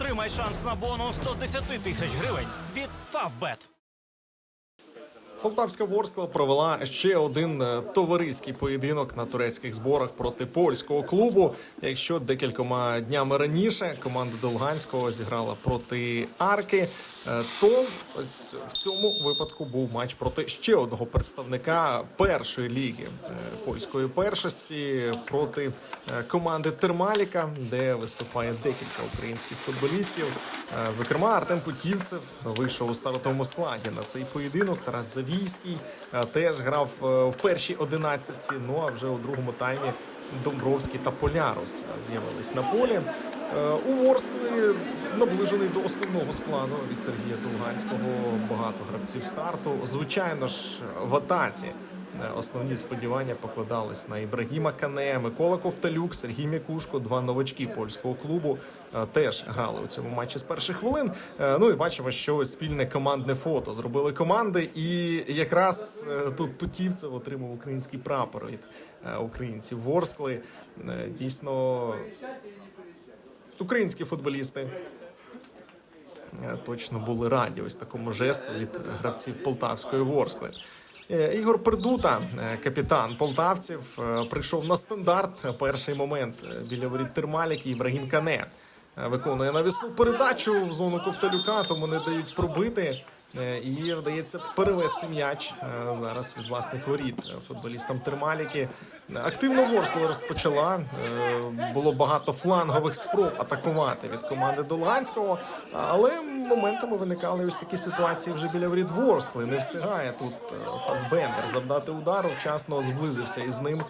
Отримай шанс на бонус 110 тисяч гривень від Фавбет. Полтавська Ворскла провела ще один е, товариський поєдинок на турецьких зборах проти польського клубу. Якщо декількома днями раніше команда Долганського зіграла проти Арки, то ось в цьому випадку був матч проти ще одного представника першої ліги е, польської першості проти е, команди Термаліка, де виступає декілька українських футболістів. Е, Зокрема, Артем Путівцев вийшов у стартовому складі на цей поєдинок. Тарас Завійський е, теж грав е, в першій одинадцятці. Ну а вже у другому таймі Домбровський та Полярус е, з'явились на полі. Е, У Ворскли наближений до основного складу від Сергія Долганського. Багато гравців старту. Звичайно ж, в атаці. Основні сподівання покладались на Ібрагіма Кане, Микола Ковталюк, Сергій Мякушко, два новачки польського клубу е, теж грали у цьому матчі з перших хвилин. Е, Ну і бачимо, що спільне командне фото зробили команди, і якраз тут Путівцев отримав український прапор від українців Ворскли. Дійсно, українські футболісти е, точно були раді ось такому жесту від гравців полтавської Ворскли. Е, Ігор Пердута, е, капітан полтавців, прийшов на стандарт. Перший момент біля воріт Термаліки Ібрагім Кане виконує навісну передачу в зону Ковталюка, тому не дають пробити. Е, І вдається перевести м'яч е, зараз від власних воріт футболістам Термаліки. Активно Ворскла розпочала. Е, Було багато флангових спроб атакувати від команди Долганського, але моментами виникали ось такі ситуації вже біля воріт Ворскли. Не встигає тут Фасбендер завдати удару. Вчасно зблизився із ним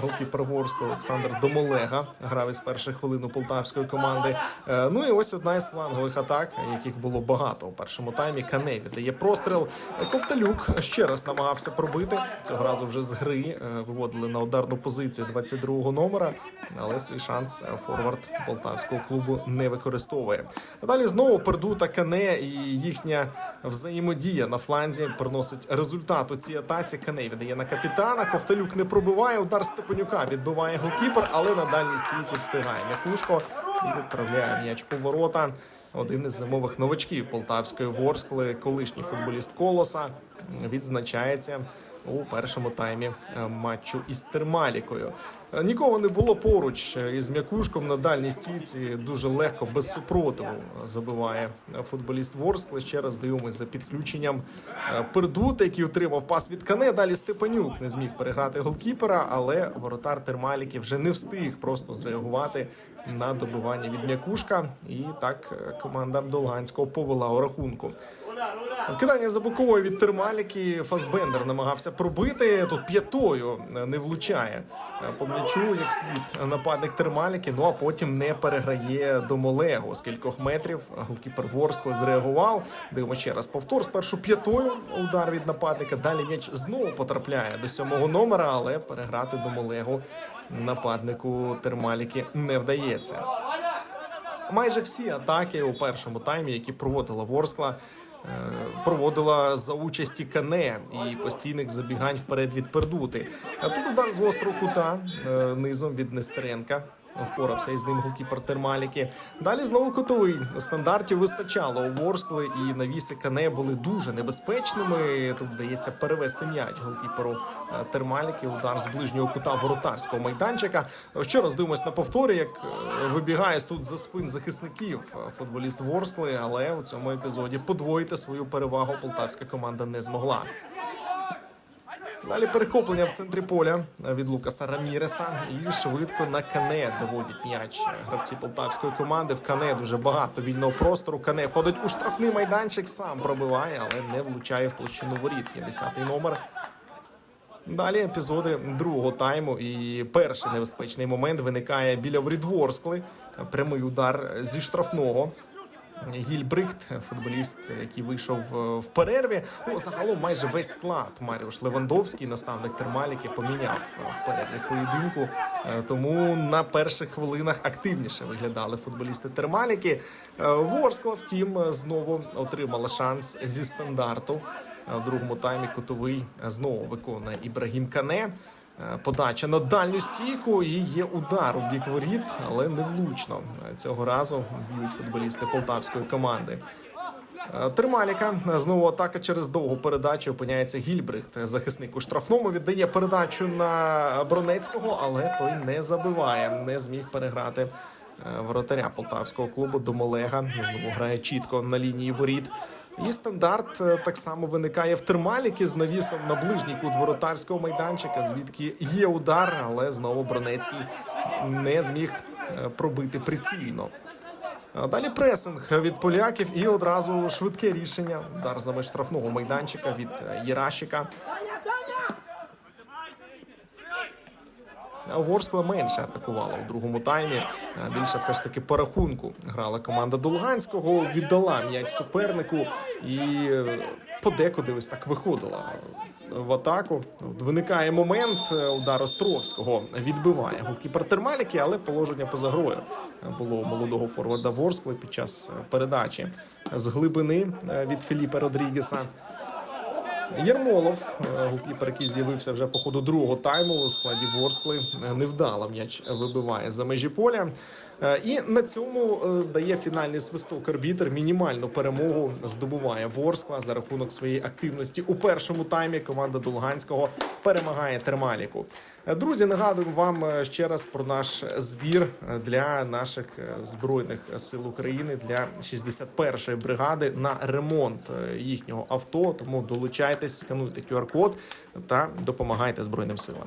голкіпер Ворского Олександр Домолега. Грав із перших хвилин у полтавської команди. Е, Ну і ось одна із флангових атак, яких було багато у першому таймі. Кане віддає простріл. Е, Ковталюк ще раз намагався пробити. Цього разу вже з гри е, виводили на ударну позицію 22-го номера, але свій шанс е, форвард полтавського клубу не використовує. Далі знову Пердута, Кане і їхня взаємодія на фланзі приносить результат у цій атаці. Кане віддає на капітана. Ковталюк не пробиває. Удар Степанюка відбиває голкіпер, але на дальній стійці встигає Мякушко і відправляє м'яч у ворота. Один із зимових новачків полтавської Ворскли, колишній футболіст Колоса, відзначається у першому таймі е, матчу із Термалікою. Е, Нікого не було поруч е, із м'якушком на дальній стійці. Дуже легко, без супротиву забиває е, футболіст Ворскли. Ще раз дивимось за підключенням Пердута, який отримав пас від Кане. Далі Степанюк не зміг переграти голкіпера, але воротар Термаліки вже не встиг просто зреагувати на добивання від м'якушка. І так команда Долганського повела у рахунку. Вкидання за боковою від термаліки Фасбендер намагався пробити. Тут п'ятою не влучає по м'ячу, як слід нападник термаліки. Ну а потім не переграє до Молего з кількох метрів. Голкіпер Ворскли зреагував. Дивимося ще раз повтор. Спершу п'ятою удар від нападника. Далі м'яч знову потрапляє до сьомого номера, але переграти до Молего нападнику термаліки не вдається. Майже всі атаки у першому таймі, які проводила Ворскла, проводила за участі Кане і постійних забігань вперед від Пердути. А тут удар з гострого кута е, низом від Нестеренка. Впорався із ним голкіпер Термаліки. Далі знову котовий. Стандартів вистачало Ворскли, і навіси Кане були дуже небезпечними. Тут вдається перевести м'яч голкіперу е, Термаліки. Удар з ближнього кута воротарського майданчика. Ще раз дивимось на повторі, як е, вибігає тут за спин захисників е, футболіст Ворскли, але у цьому епізоді подвоїти свою перевагу полтавська команда не змогла. Далі перехоплення в центрі поля від Лукаса Раміреса і швидко на Кане доводять м'яч гравці полтавської команди. В Кане дуже багато вільного простору. Кане входить у штрафний майданчик, сам пробиває, але не влучає в площину воріт. 50-й номер. Далі епізоди другого тайму. І перший небезпечний момент виникає біля воріт Ворскли. Прямий удар зі штрафного. Гільбрихт, футболіст, який вийшов е, в перерві. Ну, загалом майже весь склад Маріуш Левандовський, наставник Термаліки, поміняв е, в перерві поєдинку. Е, Тому на перших хвилинах активніше виглядали футболісти Термаліки. Ворскла, втім, знову отримала шанс зі стандарту. В другому таймі кутовий знову виконує Ібрагім Кане. Е, Подача на дальню стійку і є удар у бік воріт, але не влучно. Е, Цього разу б'ють футболісти полтавської команди. Е, Термаліка знову атака через довгу передачу опиняється Гільбрихт. Захисник у штрафному віддає передачу на Бронецького, але той не забиває, не зміг переграти е, воротаря полтавського клубу Домолега. Знову грає чітко на лінії воріт. І стандарт е, так само виникає в термаліки з навісом на ближній кут майданчика, звідки є удар, але знову Бронецький не зміг е, пробити прицільно. Далі пресинг від поляків і одразу швидке рішення. Удар за штрафного майданчика від е, Єращика. Ворскла менше атакувала у другому таймі. Більше все ж таки по рахунку грала команда до Луганського, віддала м'яч супернику і е, подекуди ось так виходила в атаку. От Виникає момент е, удар Островського відбиває голкіпер Термаліки, але положення поза грою було молодого форварда Ворскли під час е, передачі з глибини від Філіпа Родрігеса. Єрмолов, е, голкіпер, який з'явився вже по ходу другого тайму у складі Ворскли, е, невдало м'яч вибиває за межі поля. Е, І на цьому е, дає фінальний свисток арбітр. Мінімальну перемогу здобуває Ворскла за рахунок своєї активності у першому таймі. Команда Долганського перемагає Термаліку. Е, Друзі, нагадуємо вам ще раз про наш збір для наших збройних сил України для 61-ї бригади на ремонт їхнього авто. Тому долучайтесь, скануйте QR-код та допомагайте збройним силам.